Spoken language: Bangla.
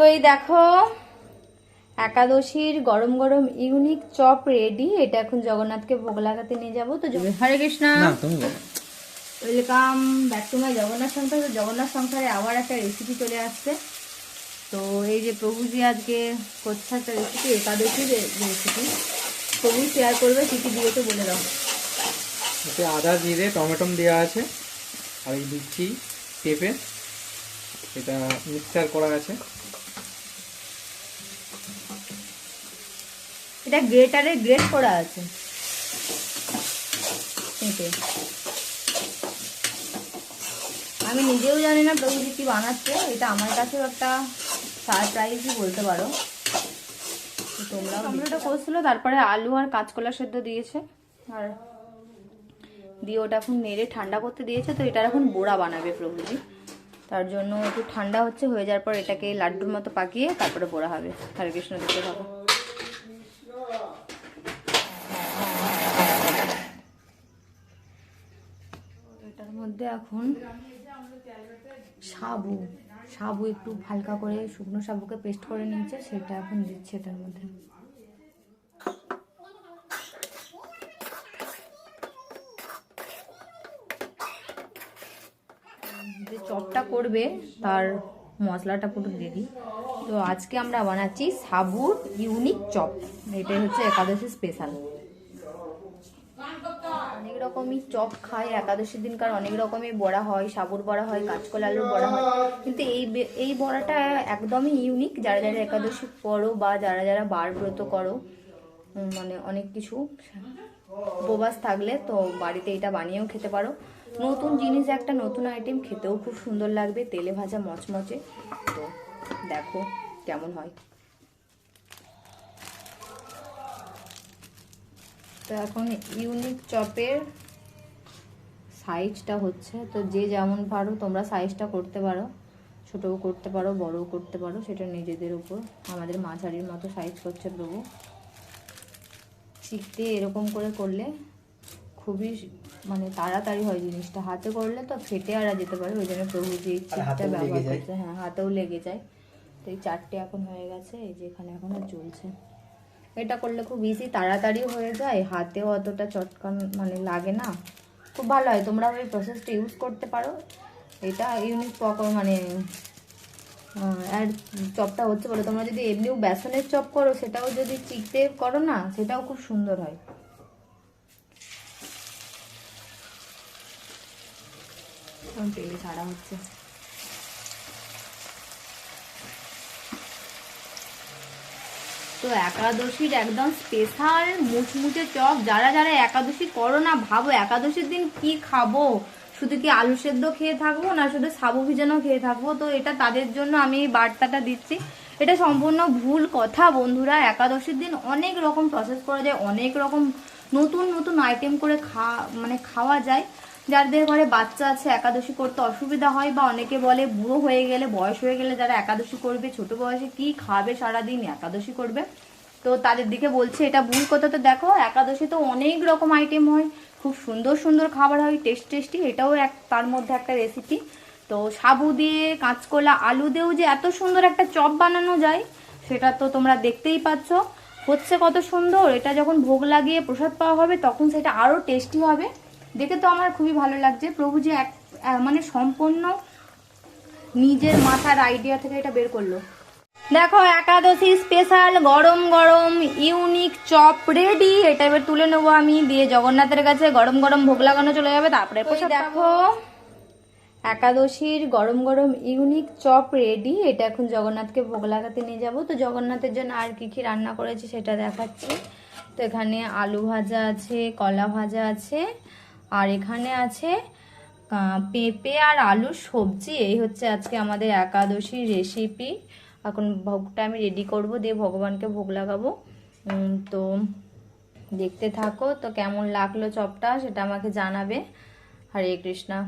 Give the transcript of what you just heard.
তো এই দেখো একাদশীর গরম গরম ইউনিক চপ রেডি এটা এখন জগন্নাথকে ভোগ লাগাতে নিয়ে যাব। তো Hare Krishna. Welcome back to my Jagannath Sansar. Jagannath সংসারে আবার একটা রেসিপি চলে আসছে। তো এই যে প্রভুজি আজকে করছে একটা রেসিপি একাদশীর রেসিপি প্রভু শেয়ার করবে কী কী তো বলে দাও। এতে আদা জিরে টমেটম দেওয়া আছে। আর এই দিচ্ছি পেঁপে। এটা মিক্সচার করা আছে। এটা গ্রেটারে গ্রেট করা আছে। পেঁপে আমি নিজেও জানি না প্রভুজি কি বানাচ্ছে এটা আমার কাছেও একটা সারপ্রাইজই বলতে পারো। তোমরা টমেটোটা করছিল তারপরে আলু আর কাঁচকলা সেদ্ধ দিয়েছে। আর দিয়ে ওটা এখন নেড়ে ঠান্ডা করতে দিয়েছে তো এটার এখন বোড়া বানাবে প্রভুজি। তার জন্য একটু ঠান্ডা হচ্ছে হয়ে যাওয়ার পর এটাকে লাড্ডুর মতো পাকিয়ে তারপরে বোড়া হবে। হরে কৃষ্ণ দেখতে থাকো এটার মধ্যে এখন সাবু। সাবু একটু হালকা করে শুকনো সাবুকে পেস্ট করে নিয়েছে, সেটা এখন দিচ্ছে এটার মধ্যে। যে চপটা করবে, তার মশলাটা পুরো দিয়ে তো আজকে আমরা বানাচ্ছি সাবুর ইউনিক চপ। এটাই হচ্ছে একাদশী স্পেশাল রকমই চপ খায়, একাদশীর দিনকার অনেক রকমের বড়া হয়, সাবুর বড়া হয়, কাঁচকলা আলুর বড়া হয়। কিন্তু এই এই বড়াটা একদমই ইউনিক যারা যারা একাদশী করো বা যারা যারা বার ব্রত করো মানে অনেক কিছু উপবাস থাকলে তো বাড়িতে এটা বানিয়েও খেতে পারো। নতুন জিনিস, একটা নতুন আইটেম খেতেও খুব সুন্দর লাগবে, তেলে ভাজা মচমচে। তো দেখো কেমন হয়। তো এখন ইউনিক চপের সাইজটা হচ্ছে। তো যে যেমন পারো তোমরা সাইজটা করতে পারো। ছোটও করতে পারো বড়ও করতে পারো সেটা নিজেদের উপর। আমাদের মাঝারির মতো সাইজ করছে প্রভু। শিখতে এরকম করে করলে খুবই মানে তাড়াতাড়ি হয় জিনিসটা। হাতে করলে তো ফেটে আর যেতে পারে ওই জন্য প্রভু যে চিপটা ব্যবহার করছে। হ্যাঁ হাতেও লেগে যায়। তো এই চারটে এখন হয়ে গেছে এই যে এখানে এখনও চলছে। এটা করলে খুব ইজি তাড়াতাড়ি হয়ে যায়, হাতেও অতটা চটকান মানে লাগে না। খুব ভালো হয় তোমরা ওই প্রসেসটা ইউজ করতে পারো। এটা ইউনিক পকর মানে আর চপটা হচ্ছে বলে, তোমরা যদি এমনিও বেসনের চপ করো, সেটাও যদি চিকতে করো না, সেটাও খুব সুন্দর হয়। তেলে ছাড়া হচ্ছে। তো একাদশীর একদম স্পেশাল মুচমুচে চপ। যারা যারা একাদশী করো না, ভাবো একাদশীর দিন কি খাব? শুধু কি আলু সেদ্ধ খেয়ে থাকব না শুধু সাবু ভিজানো খেয়ে থাকব? তো এটা তাদের জন্য আমি এই বার্তাটা দিচ্ছি। এটা সম্পূর্ণ ভুল কথা বন্ধুরা। একাদশীর দিন অনেক রকম প্রসেস করা যায়, অনেক রকম নতুন নতুন আইটেম করে খা মানে খাওয়া যায়। যাদের ঘরে বাচ্চা আছে, একাদশী করতে অসুবিধা হয় বা অনেকে বলে বুড়ো হয়ে গেলে, বয়স হয়ে গেলে যারা একাদশী করবে, ছোট বয়সে কি খাবে সারাদিন, একাদশী করবে? তো তাদের দিকে বলছে, এটা ভুল কথা তো দেখো, একাদশী তো অনেক রকম আইটেম হয়। খুব সুন্দর সুন্দর খাবার হয় টেস্ট টেস্টি এটাও এক, তার মধ্যে একটা রেসিপি তো সাবু দিয়ে, কাঁচকলা, আলু দিয়েও যে এত সুন্দর একটা চপ বানানো যায়, সেটা তো তোমরা দেখতেই পাচ্ছ। হচ্ছে কত সুন্দর, এটা যখন ভোগ লাগিয়ে প্রসাদ পাওয়া হবে, তখন সেটা আরও টেস্টি হবে। দেখে তো আমার খুবই ভালো লাগছে। প্রভু যে এক মানে সম্পূর্ণ নিজের মাথার আইডিয়া থেকে এটা বের করল। দেখো একাদশী স্পেশাল গরম গরম ইউনিক চপ রেডি এটা এবার তুলে নেব আমি দিয়ে জগন্নাথের কাছে। গরম গরম ভোগ লাগানো চলে যাবে তারপরে দেখো। একাদশীর গরম গরম ইউনিক চপ রেডি এটা এখন জগন্নাথকে ভোগ লাগাতে নিয়ে যাব। তো জগন্নাথের জন্য আর কি কি রান্না করেছি সেটা দেখাচ্ছি। তো এখানে আলু ভাজা আছে কলা ভাজা আছে। আর এখানে আছে পেঁপে আর আলুর সবজি। এই হচ্ছে আজকে আমাদের একাদশীর রেসিপি এখন ভোগটা আমি রেডি করব, দিয়ে ভগবানকে ভোগ লাগাবো। তো দেখতে থাকো, তো কেমন লাগল চপটা সেটা আমাকে জানাবে। হরে কৃষ্ণা।